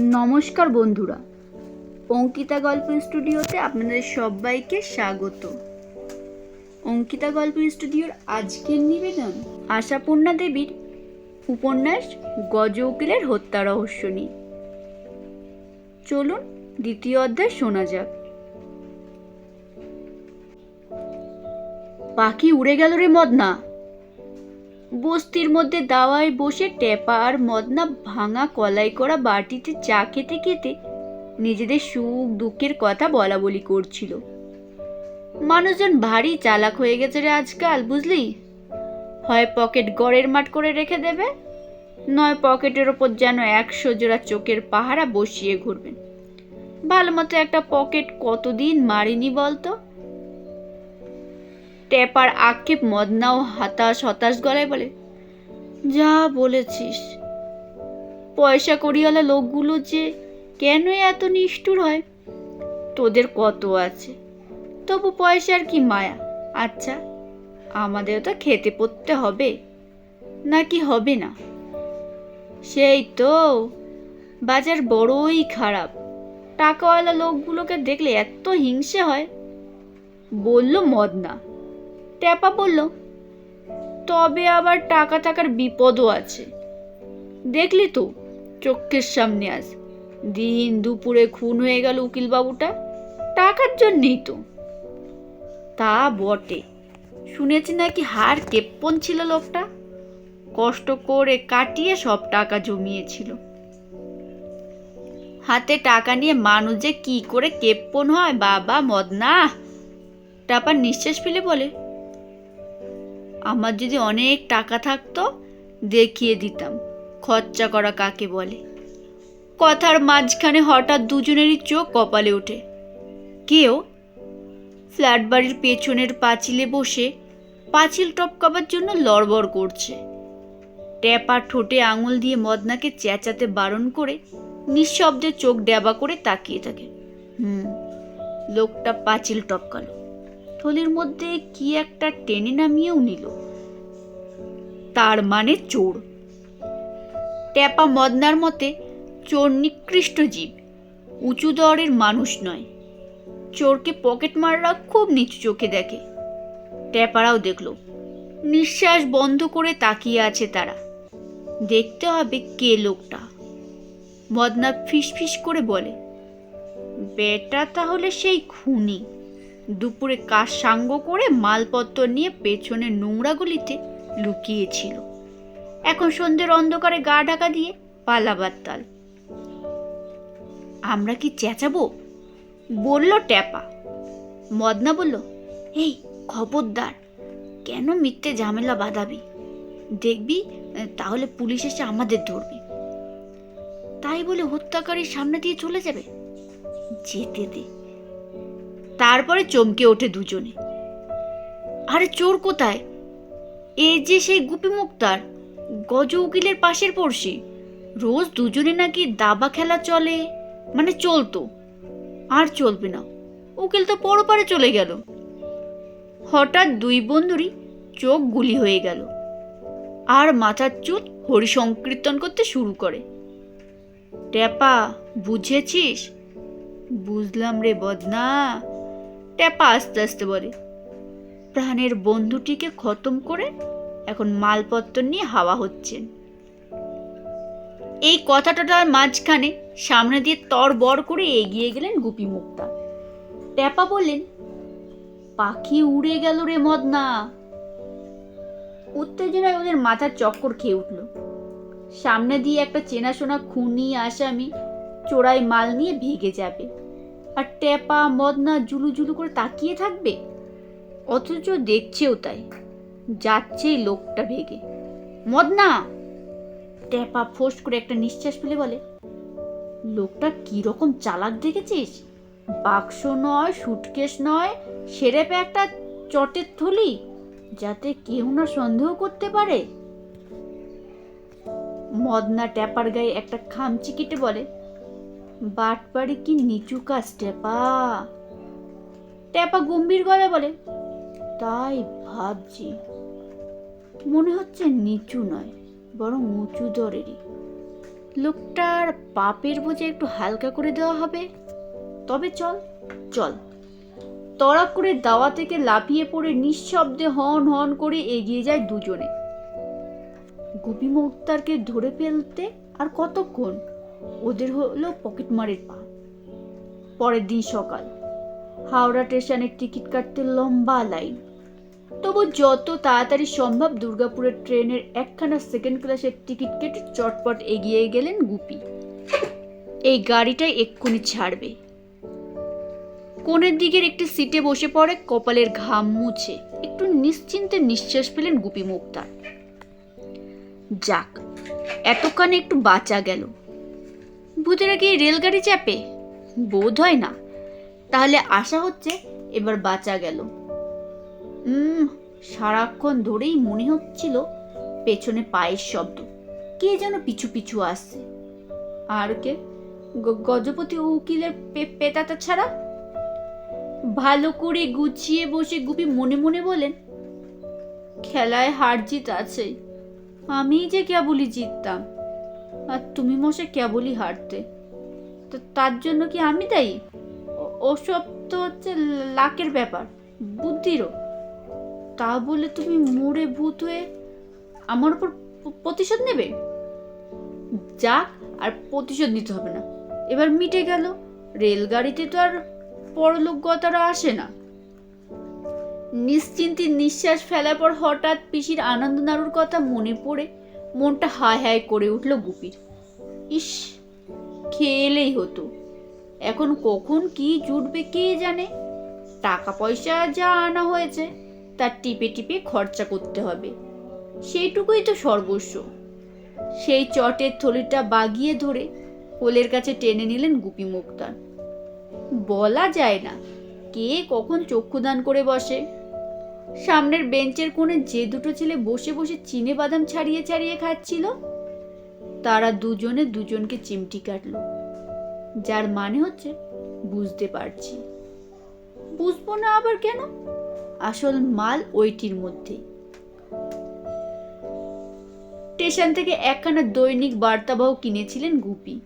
নমস্কার বন্ধুরা। অঙ্কিতা গল্প স্টুডিওতে আপনাদের সবাইকে স্বাগত। অঙ্কিতা গল্প স্টুডিওর আজকের নিবেদন আশাপূর্ণা দেবীর উপন্যাস গজ উকিলের হত্যা রহস্য নিয়ে। চলুন দ্বিতীয় অধ্যায় শোনা যাক। পাখি উড়ে গেল রে মদনা। বস্তির মধ্যে দাওয়ায় বসে টেপা আর মদনা ভাঙা কলাই করা বাটিতে চা খেতে খেতে নিজেদের সুখ দুঃখের কথা বলা বলি করছিল। মানুষজন ভারী চালাক হয়ে গেছে রে আজকাল, বুঝলি? হয় পকেট গড়ের মাঠ করে রেখে দেবে, নয় পকেটের ওপর যেন একশো জোড়া চোখের পাহারা বসিয়ে ঘুরবেন ভালো মতো একটা পকেট কতদিন মারিনি বলতো? টেপার আক্ষেপ মদনাও হাতাশ, হতাশ গলায় বলে, যা বলেছিস। পয়সা করিওয়ালা লোকগুলো যে কেন এত নিষ্ঠুর হয়? তোদের কত আছে? তবু পয়সার কি মায়া? আচ্ছা আমাদের তো খেতে পড়তে হবে। নাকি হবে না? সেই তো, বাজার বড়ই খারাপ। টাকাওয়ালা লোকগুলোকে দেখলে এত হিংসে হয়? বলল মদনা। ট্যাপা বলল, তবে আবার টাকা থাকার বিপদও আছে। দেখলি তো চোখের সামনে আজ। দিন দুপুরে খুন হয়ে গেল উকিলবাবুটা, টাকার জন্যেই তো। তা বটে। শুনেছি নাকি হার কেপ্পন ছিল লোকটা? কষ্ট করে কাটিয়ে সব টাকা জমিয়েছিল। হাতে টাকা নিয়ে মানুষ যে কি করে কেপ্পন হয় বাবা মদনা? টাপার নিঃশ্বাস ফেলে বলে আমার যদি অনেক টাকা থাকতো, দেখিয়ে দিতাম। খরচা করা কাকে বলে? কথার মাঝখানে হঠাৎ দুজনেরই চোখ কপালে ওঠে। কেউ ফ্ল্যাট বাড়ির পেছনের পাঁচিলে বসে পাঁচিল টপকাবার জন্য লড়বড় করছে। ট্যাপা ঠোঁটে আঙুল দিয়ে মদনাকে চেঁচাতে বারণ করে নিঃশব্দে চোখ ড্যাবা করে তাকিয়ে থাকে। হুম, লোকটা পাঁচিল টপকালো। থলির মধ্যে কি একটা টেনে নামিয়েও নিল। তার মানে চোর। ট্যাপা মদনার মতে, চোর নিকৃষ্ট জীব, উঁচু দরের মানুষ নয়। চোরকে পকেট মাররা খুব নিচু চোখে দেখে। ট্যাপারাও দেখল, নিঃশ্বাস বন্ধ করে তাকিয়ে আছে তারা। দেখতে হবে কে লোকটা। মদনা ফিস করে বলে, বেটা তাহলে সেই খুনি। দুপুরে কাজ সাঙ্গ করে মালপত্র নিয়ে পেছনে নোংরাগুলিতে লুকিয়েছিল। এখন সন্ধ্যের অন্ধকারে গা ঢাকা দিয়ে পালাবার তাল। আমরা কি চেঁচাবো? বলল ট্যাপা। মদনা বলল, এই খবরদার, কেন মিথ্যে ঝামেলা বাঁধাবি? দেখবি, তাহলে পুলিশ এসে আমাদের ধরবে। তাই বলে হত্যাকারীর সামনে দিয়ে চলে যাবে? যেতে দে। তারপরে চমকে ওঠে দুজনে। আরে চোর কোথায়? এ যে সেই গুপি মুক্তার গজ উকিলের পাশের পড়শি, রোজ দুজনে নাকি দাবা খেলা চলে মানে চলতো, আর চলবে না। উকিল তো পরপারে চলে গেল। হঠাৎ দুই বন্ধুরই চোখ গুলি হয়ে গেল। আর মাথার চুল হরি সংকীর্তন করতে শুরু করে। ট্যাপা, বুঝেছিস? বুঝলাম রে বদনা। ট্যাপা আস্তে আস্তে বলে প্রাণের বন্ধুটিকে খতম করে এখন মালপত্র নিয়ে হাওয়া হচ্ছেন এই কথাটার মাঝখানে সামনে দিয়ে তর বর করে এগিয়ে গেলেন গুপি মুক্তা। ট্যাপা বললেন, পাখি উড়ে গেল রে মদনা। উত্তেজনায় ওদের মাথার চক্কর খেয়ে উঠল। সামনে দিয়ে একটা চেনাশোনা খুনি আসামি চোরাই মাল নিয়ে ভেগে যাবে। আর ট্যাপা, মদনা জুলু জুলু করে তাকিয়ে থাকবে? অথচ দেখছেও তাই। যাচ্ছে লোকটা ভেগে মদনা! ট্যাপা ফোস করে একটা নিঃশ্বাস ফেলে বলে, লোকটা কি রকম চালাক দেখেছিস? বাক্স নয়, সুটকেস নয় সেরেপে একটা চটের থলি, যাতে কেউ না সন্দেহ করতে পারে? মদনা ট্যাপার গায়ে একটা খামচি কেটে বলে, বাটপাড়ি কি নিচু কাজ ট্যাপা? ট্যাপা গম্ভীর গলায় বলে তাই ভাবছি। মনে হচ্ছে নিচু নয়, বরং উঁচু দরেরই। লোকটার পাপের বোঝা একটু হালকা করে দেওয়া হবে? তবে চল চল। তড়া করে দাওয়া থেকে লাফিয়ে পড়ে নিঃশব্দে হন হন করে এগিয়ে যায় দুজনে। গুপি মোক্তারকে ধরে ফেলতে আর কতক্ষণ? ওদের হলো পকেটমারের পা। পরের দিন সকাল। হাওড়া স্টেশনের টিকিট কাটতে লম্বা লাইন। তবু যত তাড়াতাড়ি সম্ভব দুর্গাপুরের ট্রেনের একখানা সেকেন্ড ক্লাসের টিকিট কেটে চটপট এগিয়ে গেলেন গুপি। এই গাড়িটাই এক্ষুনি ছাড়বে। কোণের দিকের একটি সিটে বসে পড়ে, কপালের ঘাম মুছে একটু নিশ্চিন্তে নিঃশ্বাস পেলেন গুপি মুক্তার যাক এতক্ষণে একটু বাঁচা গেল। ভূতেরা কি রেলগাড়ি চাপে? বোধ হয় না। তাহলে আশা হচ্ছে এবার বাঁচা গেল। উম, সারাক্ষণ ধরেই মনে হচ্ছিল পেছনে পায়ের শব্দ। কে যেন পিছু পিছু আসছে। আর কে? গজপতি উকিলের পে- পেতাতা ছাড়া? ভালো করে গুছিয়ে বসে গুপি মনে মনে বলেন, খেলায় হার জিত আছে আমি যে কেবলই জিততাম। আর তুমি মশে কেবলই হারতে। তো, তার জন্য কি আমি দায়ী? ওসব তো হচ্ছে লাকের ব্যাপার। বুদ্ধিরও। তা বলে তুমি মোড়ে ভূত হয়ে আমার উপর প্রতিশোধ নেবে? যাক, আর প্রতিশোধ নিতে হবে না। এবার মিটে গেল। রেলগাড়িতে তো আর পরলোক গতারা আসে না। নিশ্চিন্তে নিঃশ্বাস ফেলার পর হঠাৎ পিসির আনন্দ নাড়ুর কথা মনে পড়ে মনটা হায় হায় করে উঠল গুপির। ইস, খেলেই হতো। এখন কখন কি জুটবে কে জানে? টাকা পয়সা যা আনা হয়েছে। তার টিপে টিপে খরচা করতে হবে। সেইটুকুই তো সর্বস্ব। সেই চটের থলিটা বাগিয়ে ধরে কোলের কাছে টেনে নিলেন গুপি মুক্তার। বলা যায় না কে কখন চক্ষুদান করে বসে। সামনের বেঞ্চের কোণে যে দুটো ছেলে বসে বসে চিনে বাদাম ছাড়িয়ে ছাড়িয়ে খাচ্ছিল, তারা দুজনে দুজনকে চিমটি কাটলো। যার মানে হচ্ছে বুঝতে পারছি। বুঝব না আবার কেন? আসল মাল ওইটির মধ্যে। স্টেশন থেকে একখানা দৈনিক বার্তাবাহ কিনেছিলেন গুপি।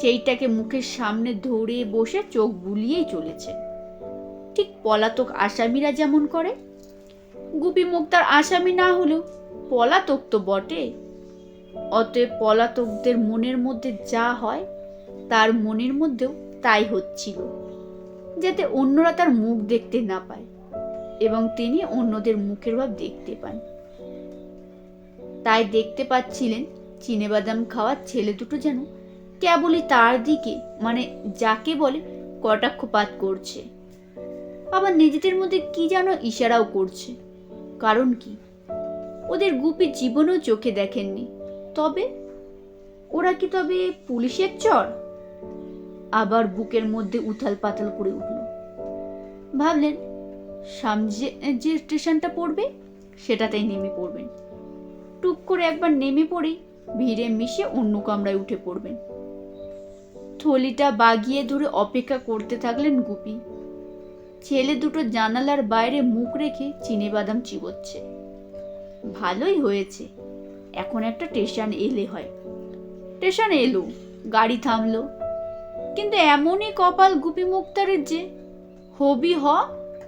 সেইটাকে মুখের সামনে ধরে বসে চোখ বুলিয়েই চলেছে। ঠিক পলাতক আসামিরা যেমন করে। গুপি মুক্তার আসামি না হলেও পলাতক তো বটে। অতএব পলাতকদের মনের মধ্যে যা হয়, তার মনের মধ্যেও তাই হচ্ছিল, যাতে অন্যরা তার মুখ দেখতে না পায়। এবং তিনি অন্যদের মুখের ভাব দেখতে পান। তাই দেখতে পাচ্ছিলেন চিনেবাদাম খাওয়ার ছেলে দুটো যেন কেবলই তার দিকে মানে যাকে বলে কটাক্ষপাত করছে। আবার নিজেদের মধ্যে কি যেন ইশারাও করছে। কারণ কি? ওদের গুপি জীবনেও চোখে দেখেননি। তবে ওরা কি তবে পুলিশের চর? আবার বুকের মধ্যে উথাল পাতাল করে উঠল। ভাবলেন সামনে যে- স্টেশনটা পড়বে, সেটাতেই নেমে পড়বেন। টুক করে একবার নেমে পড়েই ভিড়ে মিশে অন্য কামরায় উঠে পড়বেন। থলিটা বাগিয়ে ধরে অপেক্ষা করতে থাকলেন গুপি। ছেলে দুটো জানালার বাইরে মুখ রেখে চিনে বাদাম চিবোচ্ছে। ভালোই হয়েছে। এখন একটা স্টেশন এলে হয়। স্টেশন এলো, গাড়ি থামলো। কিন্তু এমনই কপাল গুপি মুক্তারের যে, হবি হ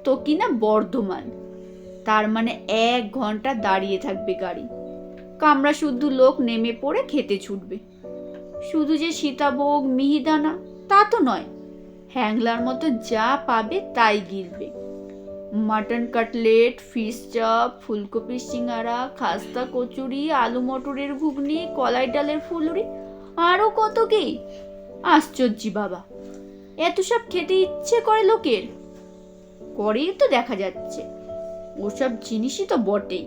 তো কিনা বর্ধমান। তার মানে এক ঘণ্টা দাঁড়িয়ে থাকবে গাড়ি। কামরা শুদ্ধ লোক নেমে পড়ে খেতে ছুটবে। শুধু যে সীতাভোগ, মিহিদানা, তা তো নয়। হ্যাংলার মতো যা পাবে তাই গিলবে। মাটন কাটলেট, ফিশ চপ ফুলকপির সিঙ্গারা, খাস্তা কচুরি, আলু মটরের ঘুগনি, কলাই ডালের ফুলুরি আরও কত কি? আশ্চর্য বাবা। এত সব খেতে ইচ্ছে করে লোকের। করেই তো দেখা যাচ্ছে। ওসব জিনিসই তো বটেই।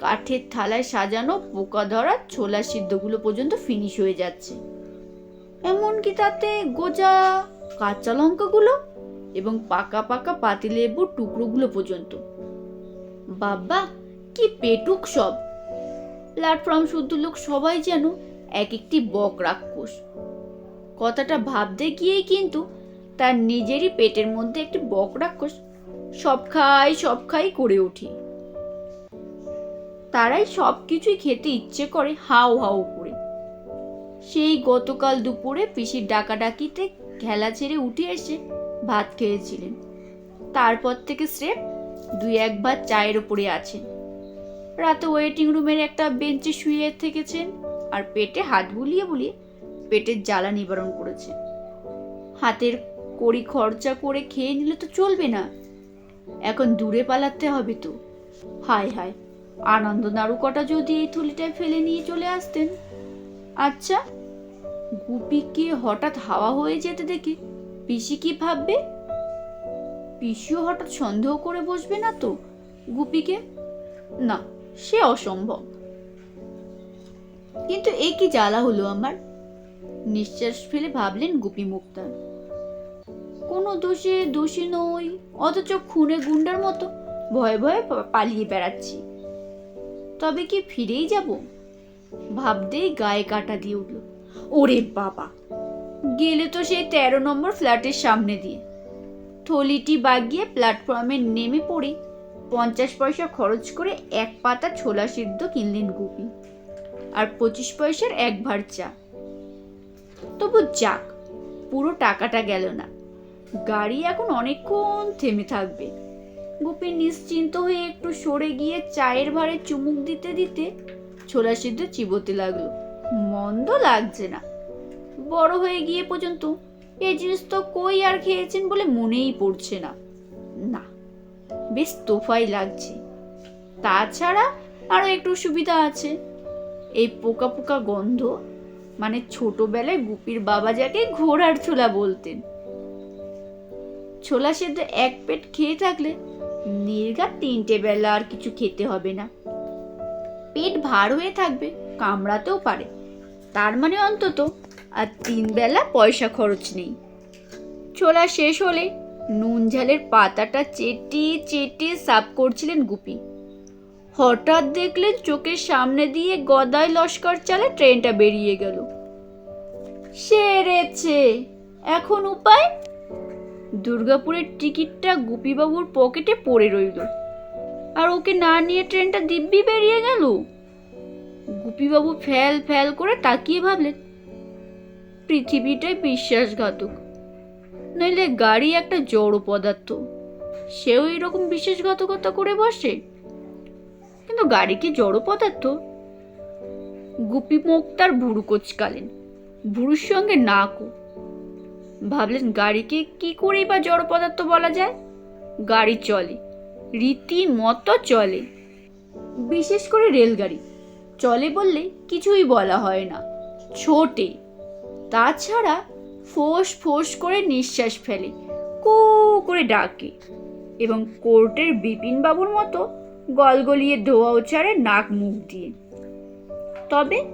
কাঠের থালায় সাজানো পোকা ধরা ছোলা সিদ্ধগুলো পর্যন্ত ফিনিশ হয়ে যাচ্ছে। এমনকি তাতে গোজা, কাঁচা লঙ্কাগুলো এবং পাকা পাকা পাতিলেবুর টুকরোগুলো পর্যন্ত। বাবা, কি পেটুক সব! প্ল্যাটফর্ম শুদ্ধ লোক সবাই যেন এক একটি বক রাক্ষস। কথাটা ভাবতে গিয়েই কিন্তু তার নিজেরই পেটের মধ্যে একটি বক রাক্ষস সব খাই সব খাই করে উঠি। তারাই সব কিছুই খেতে ইচ্ছে করে হাও হাও করে। সেই গতকাল দুপুরে পিসির ডাকাডাকিতে খেলা ছেড়ে উঠে এসে ভাত খেয়েছিলেন। তারপর থেকে স্রেফ দুই একবার চায়ের ওপরে আছেন। রাতে ওয়েটিং রুমের একটা বেঞ্চে শুয়ে থেকেছেন আর পেটে হাত বুলিয়ে বুলিয়ে পেটের জ্বালা নিবারণ করেছেন। হাতের কড়ি খরচা করে খেয়ে নিলে তো চলবে না। এখন দূরে পালাতে হবে তো। হায় হায়, আনন্দ নাড়ুকটা যদি এই থলিটায় ফেলে নিয়ে চলে আসতেন। আচ্ছা গুপিকে হঠাৎ হাওয়া হয়ে যেতে দেখে? পিসি কি ভাববে? পিসিও হঠাৎ সন্দেহ করে বসবে না তো গুপিকে? না, সে অসম্ভব। কিন্তু এ কি জ্বালা হলো আমার? নিঃশ্বাস ফেলে ভাবলেন গুপি মুক্তার। কোনো দোষে দোষী নই, অথচ খুনে গুন্ডার মতো ভয়ে ভয়ে পালিয়ে বেড়াচ্ছি। তবে কি ফিরেই যাব? ভাবতেই গায়ে কাটা দিয়ে উঠল। ওরে বাবা! গেলে তো সেই তেরো নম্বর ফ্ল্যাটের সামনে দিয়ে। থলিটি বাগিয়ে প্ল্যাটফর্মে নেমে পড়ে পঞ্চাশ পয়সা খরচ করে এক পাতা ছোলা সিদ্ধ কিনলেন গুপি। আর পঁচিশ পয়সার এক ভার চা। তবু যাক, পুরো টাকাটা গেল না। গাড়ি এখন অনেকক্ষণ থেমে থাকবে। গুপি নিশ্চিন্ত হয়ে একটু সরে গিয়ে চায়ের ভারে চুমুক দিতে দিতে ছোলা সিদ্ধ চিবোতে লাগল। মন্দ লাগছে না। বড় হয়ে গিয়ে পর্যন্ত এই জিনিস তো কই আর খেয়েছেন বলে মনেই পড়ছে না। না, বেশ তোফাই লাগছে। তাছাড়া আরও একটু সুবিধা আছে। এই পোকা পোকা গন্ধ মানে ছোটবেলায় গুপির বাবা যাকে ঘোড়ার ছোলা বলতেন। ছোলা সেদ্ধ এক পেট খেয়ে থাকলে নির্ঘাত তিনটে বেলা আর কিছু খেতে হবে না। পেট ভার হয়ে থাকবে, কামড়াতেও পারে। তার মানে অন্তত আর তিন বেলা পয়সা খরচ নেই। ছোলা শেষ হলে নুন ঝালের পাতাটা চেটিয়ে চেটিয়ে সাফ করছিলেন গুপি। হঠাৎ দেখলেন চোখের সামনে দিয়ে গদাই লস্কর চালে ট্রেনটা বেরিয়ে গেল। সেরেছে। এখন উপায় দুর্গাপুরের টিকিটটা গুপিবাবুর পকেটে পড়ে রইল। আর ওকে না নিয়ে ট্রেনটা দিব্যি বেরিয়ে গেল। গুপিবাবু ফ্যাল ফ্যাল করে তাকিয়ে ভাবলেন, পৃথিবীটাই বিশ্বাসঘাতক। নইলে গাড়ি একটা জড় পদার্থ, সেও এরকম বিশ্বাসঘাতকতা করে বসে। কিন্তু গাড়ি কি জড় পদার্থ? গুপি মুখ তার ভুরু কোচকালেন। ভুরুর সঙ্গে নাকও ভাবলেন, গাড়িকে কি করেই বা জড় পদার্থ বলা যায়? গাড়ি চলে, রীতিমতো চলে। বিশেষ করে রেলগাড়ি। চলে বললে কিছুই বলা হয় না, ছোটে। তাছাড়া ফোঁস ফোঁস করে নিঃশ্বাস ফেলে, কু করে ডাকে এবং কোর্টের বিপিন বাবুর মতো গলগলিয়ে ধোয়া ওচারে নাক মুখ দিয়ে। তবে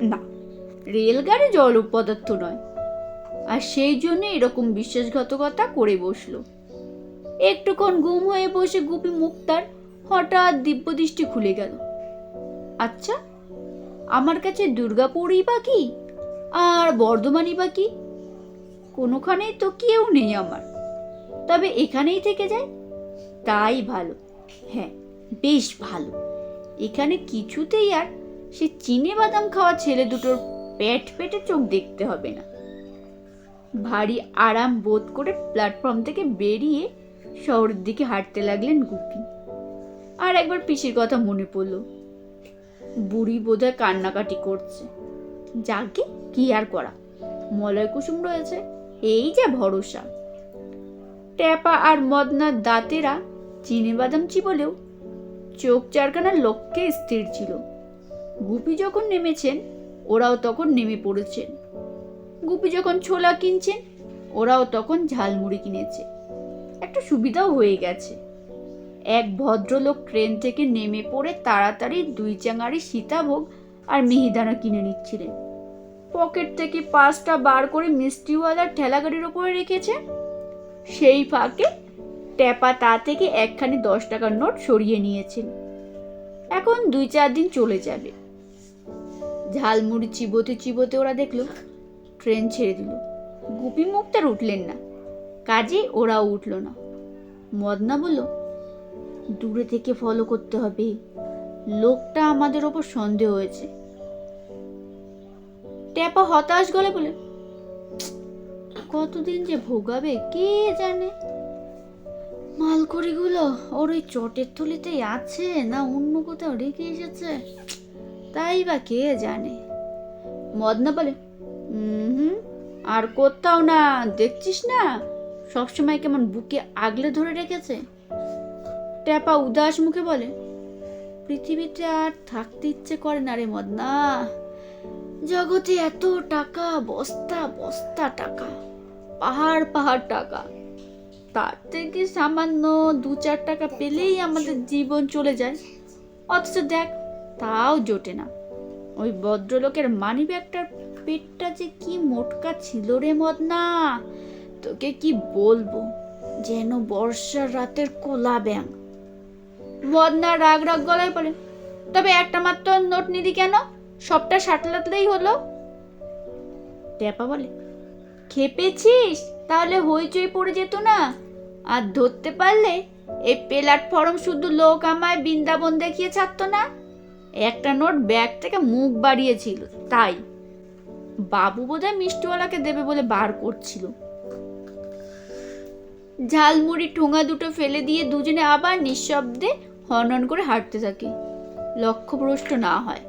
না, রেলগাড়ি জল পদার্থ নয় আর সেই জন্য এরকম বিশ্বাসঘাতকতা করে বসল। একটুক্ষণ গুম হয়ে বসে গুপি মুক্তার হঠাৎ দিব্যদৃষ্টি খুলে গেল। আচ্ছা আমার কাছে দুর্গাপুরই বা কি? আর বর্ধমানই বা কি? কোনোখানেই তো কেউ নেই আমার। তবে এখানেই থেকে যায়? তাই ভালো। হ্যাঁ বেশ ভালো। এখানে কিছুতেই আর সে চিনে বাদাম খাওয়া ছেলে দুটোর পেট পেটে চোখ দেখতে হবে না। ভারী আরাম বোধ করে প্ল্যাটফর্ম থেকে বেরিয়ে শহরের দিকে হাঁটতে লাগলেন গুপি। আর একবার পিসির কথা মনে পড়ল। বুড়ি বোধহয় কান্নাকাটি করছে। যাকে কি আর করা? মলয় কুসুম রয়েছে। এই যা ভরসা। ট্যাপা আর মদনার দাঁতেরা চিনে বাদাম চিবলেও চোখ চারখানার লক্ষ্যে স্থির ছিল। গুপি যখন নেমেছেন, ওরাও তখন নেমে পড়েছেন। গুপি যখন ছোলা কিনছেন ওরাও তখন ঝালমুড়ি কিনেছে। একটা সুবিধাও হয়ে গেছে। এক ভদ্রলোক ট্রেন থেকে নেমে পড়ে তাড়াতাড়ি দুই চাঙারি সীতাভোগ আর মিহিদানা কিনে নিচ্ছিলেন। পকেট থেকে পাঁচটা বার করে মিষ্টিওয়ালার ঠেলাগাড়ির ওপরে রেখেছে। সেই ফাঁকে ট্যাপা তা থেকে একখানি দশ টাকার নোট সরিয়ে নিয়েছেন। এখন দুই চার দিন চলে যাবে। ঝালমুড়ি চিবোতে চিবোতে ওরা দেখল ট্রেন ছেড়ে দিল। গুপি মুক্তার উঠলেন না। কাজে ওরাও উঠল না। মদনা বলল, দূরে থেকে ফলো করতে হবে। লোকটা আমাদের ওপর সন্দেহ হয়েছে। ট্যাপা হতাশ গলে বলে, কতদিন যে ভোগাবে, কে জানে? মালকড়িগুলো ওর ওই চটের থলিতেই আছে, না অন্য কোথাও রেখে এসেছে। তাই বা কে জানে? মদনা বলে হুম আর কোথাও না, দেখছিস না? সবসময় কেমন বুকে আগলে ধরে রেখেছে। ট্যাপা উদাস মুখে বলে, পৃথিবীতে আর থাকতে ইচ্ছে করে না রে মদনা। জগতে এত টাকা, বস্তা বস্তা টাকা, পাহাড় পাহাড় টাকা। তার থেকে সামান্য দু চার টাকা পেলেই আমাদের জীবন চলে যায়। অথচ দেখ, তাও জোটে না। ওই ভদ্রলোকের মানি ব্যাগটার পেটটা যে কি মোটকা ছিল রে মদনা? তোকে কি বলব? যেন বর্ষার রাতের কোলা ব্যাং মদনা রাগ রাগ গলায় বলে, তবে একটা মাত্র নোট নিলি কেন? সবটা সাটলাতলেই হলো। ট্যাপা বলে, খেপেছিস? তাহলে হইচই পড়ে যেত না। আর ধরতে পারলে এই প্ল্যাটফর্ম শুধু লোক আমায় বৃন্দাবন দেখিয়ে ছাড়তো না। একটা নোট ব্যাগ থেকে মুখ বাড়িয়েছিল, তাই। বাবু বোধহয় মিষ্টিওয়ালাকে দেবে বলে বার করছিল। ঝালমুড়ি ঠোঙা দুটো ফেলে দিয়ে দুজনে আবার নিঃশব্দে হনন করে হাঁটতে থাকে। লক্ষ্যভ্রষ্ট না হয়।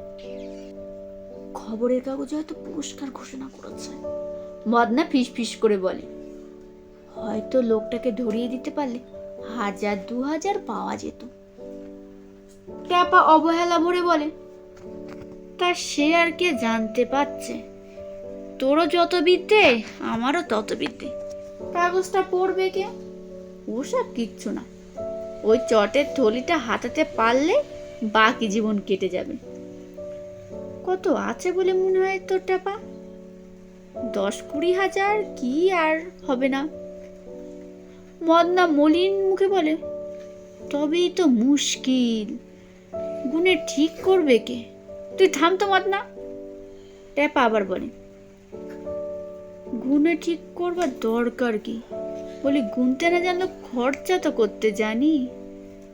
খবরের কাগজে হয়তো পুরস্কার ঘোষণা করেছে। মদনা ফিস ফিস করে বলে হয়তো লোকটাকে ধরিয়ে দিতে পারলে হাজার দু হাজার পাওয়া যেত। ট্যাপা অবহেলা ভরে বলে তা সে আর কে জানতে পারছে? তোরও যত বিদ্যে আমারও তত বিদ্যে। কাগজটা পড়বে কে? ওসব কিচ্ছু না। ওই চটের থলিটা হাতাতে পারলে বাকি জীবন কেটে যাবে। কত আছে বলে মনে হয় তোর টাপা দশ কুড়ি হাজার কি আর হবে না। মদনা মলিন মুখে বলে তবেই তো মুশকিল। গুনে ঠিক করবে কে? তুই থাম তো মদনা। ট্যাপা আবার বলে গুনে ঠিক করবার দরকার কি? বলি, গুনতে না জানলে খরচা তো করতে জানি।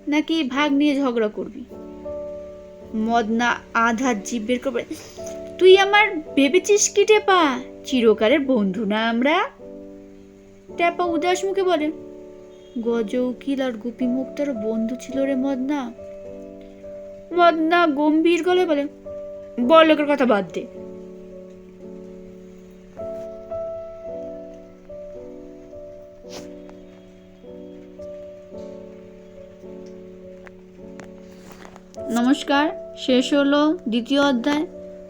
নাকি ভাগ নিয়ে ঝগড়া করবি? মদনা আধা জিভ বের করবে তুই আমার ভেবেছিস কি টেপা? চিরকালের বন্ধু না আমরা? ট্যাপা উদাস মুখে বলে গজ উকিল আর গুপি মুক্তার বন্ধু ছিল রে মদনা। মদনা গম্ভীর গলে বলে বড় লোকের কথা বাদ দে। শেষ হলো দ্বিতীয় অধ্যায়।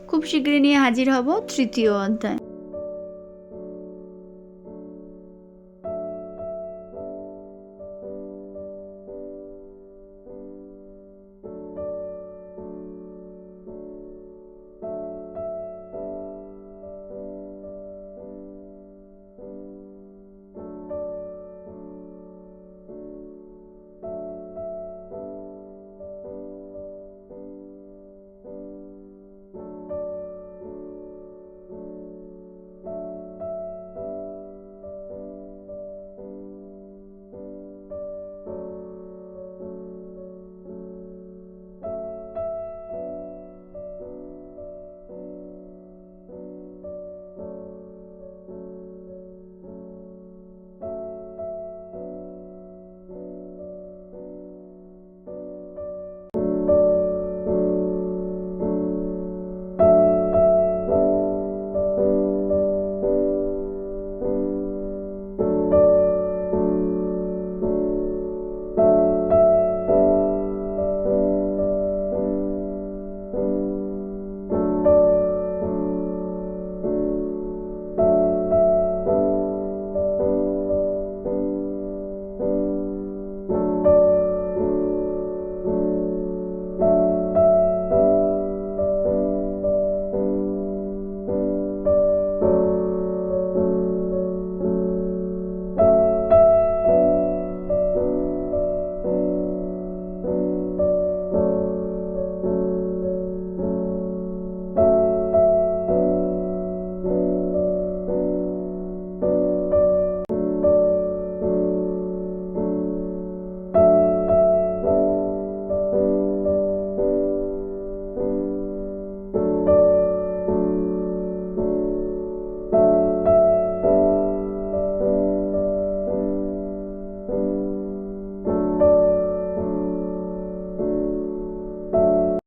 খুব শীঘ্রই নিয়ে হাজির হব তৃতীয় অধ্যায়।